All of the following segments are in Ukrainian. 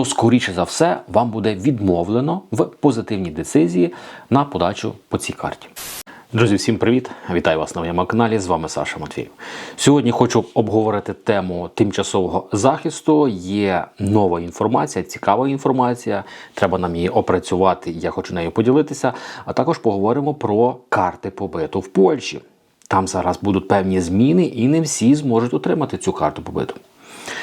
то скоріше за все вам буде відмовлено в позитивній децизії на подачу по цій карті. Друзі, всім привіт! Вітаю вас на моєму каналі. З вами Саша Матвіїв. Сьогодні хочу обговорити тему тимчасового захисту. Є нова інформація, цікава інформація. Треба нам її опрацювати. Я хочу нею поділитися. А також поговоримо про карти побиту в Польщі. Там зараз будуть певні зміни, і не всі зможуть отримати цю карту побиту.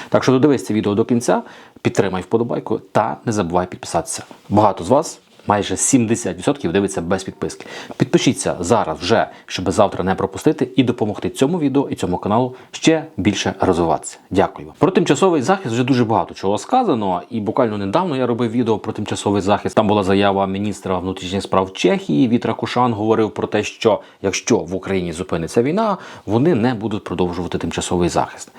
Так що додивись це відео до кінця, підтримай вподобайку та не забувай підписатися. Багато з вас, майже 70% дивиться без підписки. Підпишіться зараз вже, щоб завтра не пропустити і допомогти цьому відео і цьому каналу ще більше розвиватися. Дякую. Про тимчасовий захист вже дуже багато чого сказано. І буквально недавно я робив відео про тимчасовий захист. Там була заява міністра внутрішніх справ Чехії. Вітра Кушан говорив про те, що якщо в Україні зупиниться війна, вони не будуть продовжувати тимчасовий захист.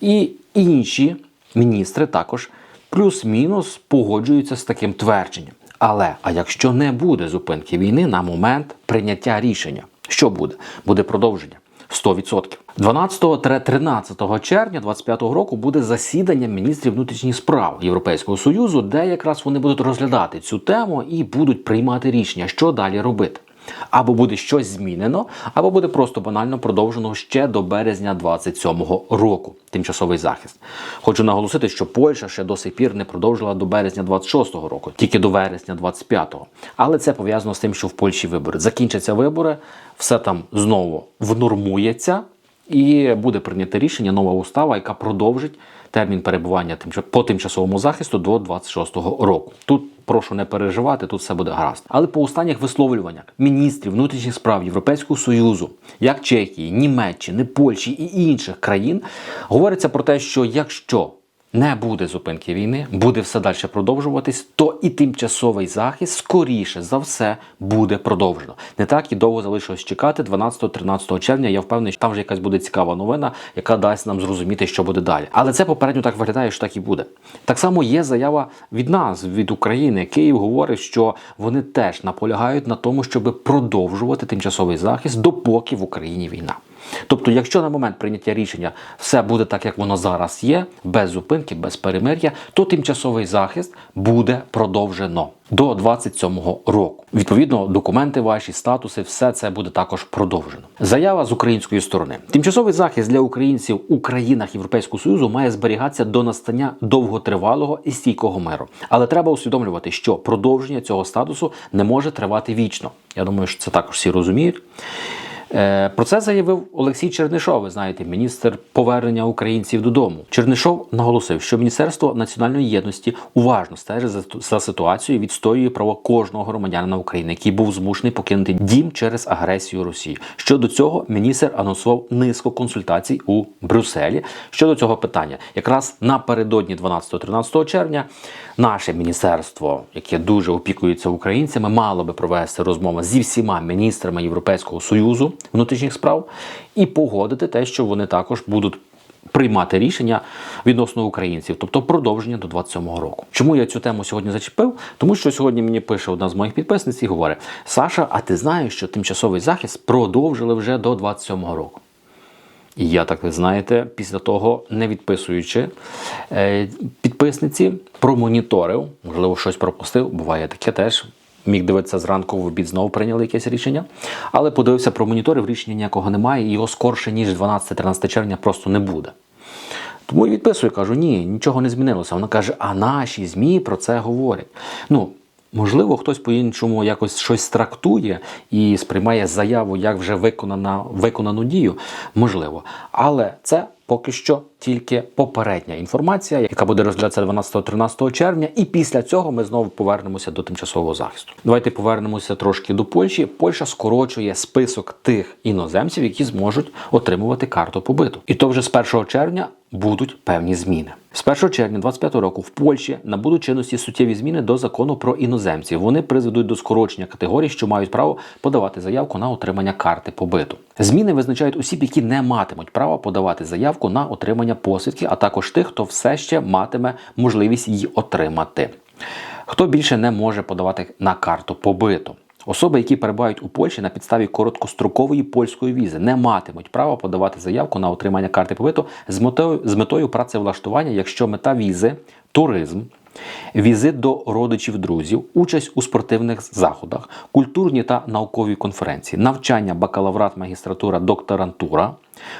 І інші міністри також плюс-мінус погоджуються з таким твердженням. Але а якщо не буде зупинки війни на момент прийняття рішення, що буде? Буде продовження. 100%. 12-13 червня 2025 року буде засідання міністрів внутрішніх справ Європейського союзу, де якраз вони будуть розглядати цю тему і будуть приймати рішення, що далі робити. Або буде щось змінено, або буде просто банально продовжено ще до березня 27-го року тимчасовий захист. Хочу наголосити, що Польща ще до сих пір не продовжила до березня 26-го року, тільки до вересня 25-го. Але це пов'язано з тим, що в Польщі вибори закінчаться вибори, все там знову внормується, і буде прийнято рішення нова устава, яка продовжить термін перебування по тимчасовому захисту до 26-го року. Тут прошу не переживати, тут все буде гаразд. Але по останніх висловлюваннях міністрів внутрішніх справ Європейського союзу, як Чехії, Німеччини, Польщі і інших країн, говориться про те, що якщо не буде зупинки війни, буде все далі продовжуватись, то і тимчасовий захист скоріше за все буде продовжено. Не так і довго залишилось чекати. 12-13 червня. Я впевнений, що там вже якась буде цікава новина, яка дасть нам зрозуміти, що буде далі. Але це попередньо так виглядає, що так і буде. Так само є заява від нас, від України. Київ говорить, що вони теж наполягають на тому, щоб продовжувати тимчасовий захист, допоки в Україні війна. Тобто, якщо на момент прийняття рішення все буде так, як воно зараз є, без зупинки, без перемир'я, то тимчасовий захист буде продовжено до 27-го року. Відповідно, документи, ваші статуси, все це буде також продовжено. Заява з української сторони: тимчасовий захист для українців у країнах Європейського союзу має зберігатися до настання довготривалого і стійкого миру. Але треба усвідомлювати, що продовження цього статусу не може тривати вічно. Я думаю, що це також всі розуміють. Е, про це заявив Олексій Чернишов, ви знаєте, міністр повернення українців додому. Чернишов наголосив, що Міністерство національної єдності уважно стежить за ситуацією, відстоює право кожного громадянина України, який був змушений покинути дім через агресію Росії. Щодо цього міністр анонсував низку консультацій у Брюсселі щодо цього питання. Якраз напередодні 12-13 червня наше міністерство, яке дуже опікується українцями, мало би провести розмову зі всіма міністрами Європейського союзу внутрішніх справ і погодити те, що вони також будуть. Приймати рішення відносно українців, тобто продовження до 27-го року. Чому я цю тему сьогодні зачепив? Тому що сьогодні мені пише одна з моїх підписниць і говорить: Саша, а ти знаєш, що тимчасовий захист продовжили вже до 27-го року? І я так ви знаєте, після того, не відписуючи е, підписниці, промоніторив, можливо, щось пропустив. Буває таке теж. Міг дивитися зранку в обід знову прийняли якесь рішення, але подивився про моніторив, рішення ніякого немає, його скорше, ніж 12-13 червня, просто не буде. Тому я відписую, кажу, ні, нічого не змінилося. Вона каже, а наші ЗМІ про це говорять. Ну, Можливо, хтось по-іншому якось щось трактує і сприймає заяву як вже виконана, виконану дію. Можливо. Але це поки що тільки попередня інформація, яка буде розглядатися 12-13 червня, і після цього ми знову повернемося до тимчасового захисту. Давайте повернемося трошки до Польщі. Польща скорочує список тих іноземців, які зможуть отримувати карту побиту. І то вже з 1 червня будуть певні зміни. З 1 червня 25 року в Польщі набудуть чинності суттєві зміни до закону про іноземців. Вони призведуть до скорочення категорій, що мають право подавати заявку на отримання карти побиту. Зміни визначають осіб, які не матимуть права подавати заявку на отримання посвідки, а також тих, хто все ще матиме можливість її отримати. Хто більше не може подавати на карту побиту. Особи, які перебувають у Польщі на підставі короткострокової польської візи, не матимуть права подавати заявку на отримання карти побиту з метою з метою працевлаштування, якщо мета візи, туризм, Візит до родичів друзів, участь у спортивних заходах, культурні та наукові конференції, навчання, бакалаврат, магістратура, докторантура,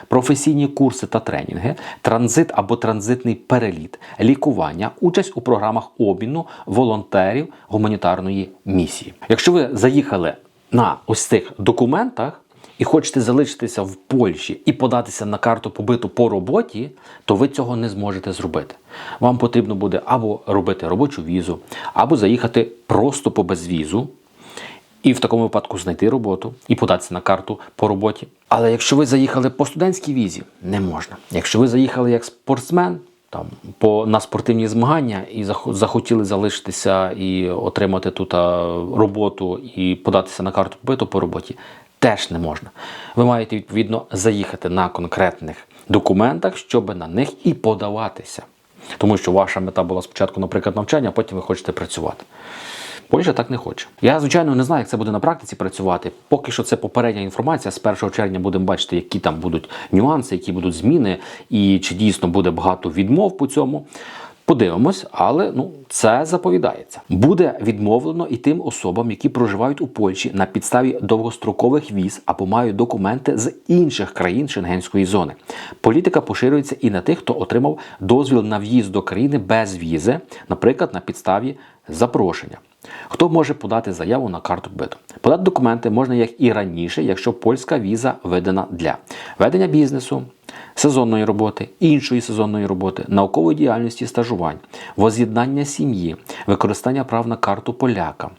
професійні курси та тренінги, транзит або транзитний переліт, лікування, участь у програмах обміну волонтерів гуманітарної місії. Якщо ви заїхали на ось цих документах і хочете залишитися в Польщі і податися на карту побиту по роботі, то ви цього не зможете зробити. Вам потрібно буде або робити робочу візу, або заїхати просто по безвізу. І в такому випадку знайти роботу і податися на карту по роботі. Але якщо ви заїхали по студентській візі, не можна. Якщо ви заїхали як спортсмен там по на спортивні змагання і зах- захотіли залишитися і отримати тут роботу і податися на карту побиту по роботі, теж не можна. Ви маєте відповідно заїхати на конкретних документах, щоб на них і подаватися. Тому що ваша мета була спочатку, наприклад, навчання, а потім ви хочете працювати. Польща так не хоче. Я, звичайно, не знаю, як це буде на практиці працювати. Поки що це попередня інформація. З 1 червня будемо бачити, які там будуть нюанси, які будуть зміни, і чи дійсно буде багато відмов по цьому. Подивимось, але ну це заповідається. Буде відмовлено і тим особам, які проживають у Польщі на підставі довгострокових віз або мають документи з інших країн Шенгенської зони. Політика поширюється і на тих, хто отримав дозвіл на в'їзд до країни без візи, наприклад, на підставі запрошення. Хто може подати заяву на карту биту? Подати документи можна як і раніше, якщо польська віза видана для ведення бізнесу, сезонної роботи, іншої сезонної роботи, наукової діяльності, стажувань, воз'єднання сім'ї, використання прав на карту поляка,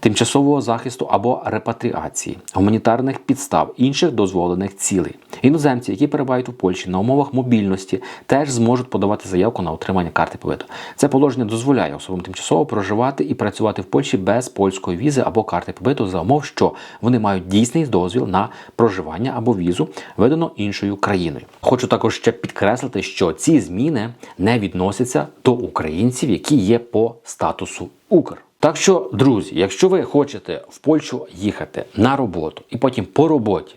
тимчасового захисту або репатріації, гуманітарних підстав, інших дозволених цілей. Іноземці, які перебувають у Польщі на умовах мобільності, теж зможуть подавати заявку на отримання карти побиту. Це положення дозволяє особам тимчасово проживати і працювати в Польщі без польської візи або карти побиту за умов, що вони мають дійсний дозвіл на проживання або візу, видано іншою країною. Хочу також ще підкреслити, що ці зміни не відносяться до українців, які є по статусу Укр. Так що, друзі, якщо ви хочете в Польщу їхати на роботу і потім по роботі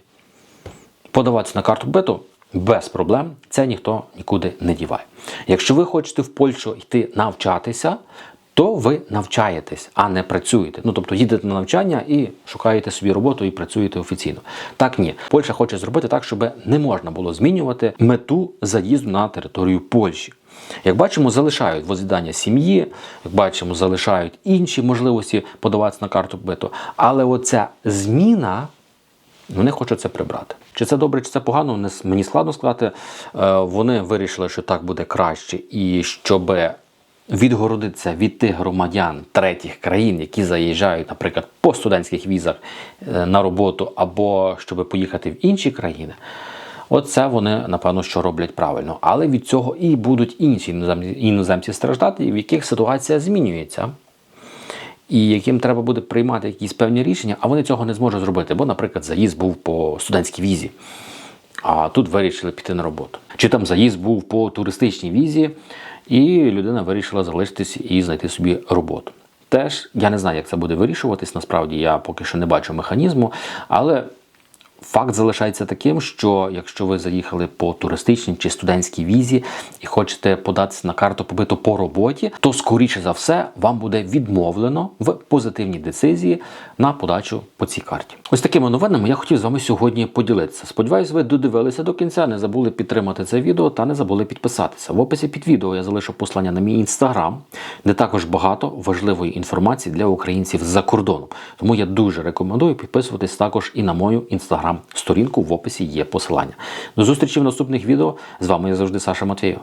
подаватися на карту биту, без проблем, це ніхто нікуди не діває. Якщо ви хочете в Польщу йти навчатися, то ви навчаєтесь, а не працюєте. Ну тобто їдете на навчання і шукаєте собі роботу і працюєте офіційно. Так ні, Польща хоче зробити так, щоб не можна було змінювати мету заїзду на територію Польщі. Як бачимо, залишають воз'їдання сім'ї, як бачимо, залишають інші можливості подаватися на карту биту. Але оця зміна вони хочуть це прибрати. Чи це добре, чи це погано, мені складно сказати. Е, Вони вирішили, що так буде краще, і щоб відгородитися від тих громадян третіх країн, які заїжджають, наприклад, по студентських візах е, на роботу, або щоб поїхати в інші країни. Оце вони, напевно, що роблять правильно. Але від цього і будуть інші іноземці, страждати, в яких ситуація змінюється і яким треба буде приймати якісь певні рішення, а вони цього не зможуть зробити. Бо, наприклад, заїзд був по студентській візі, а тут вирішили піти на роботу. Чи там заїзд був по туристичній візі, і людина вирішила залишитись і знайти собі роботу. Теж я не знаю, як це буде вирішуватись. Насправді я поки що не бачу механізму, але Факт залишається таким, що якщо ви заїхали по туристичній чи студентській візі і хочете податися на карту побиту по роботі, то скоріше за все вам буде відмовлено в позитивній децизії на подачу по цій карті. Ось такими новинами я хотів з вами сьогодні поділитися. Сподіваюсь, ви додивилися до кінця, не забули підтримати це відео та не забули підписатися. В описі під відео я залишу послання на мій інстаграм, де також багато важливої інформації для українців з-за кордону. Тому я дуже рекомендую підписуватись також і на мою інстаграм сторінку. В описі є посилання. До зустрічі в наступних відео. З вами я завжди Саша Матвєєв.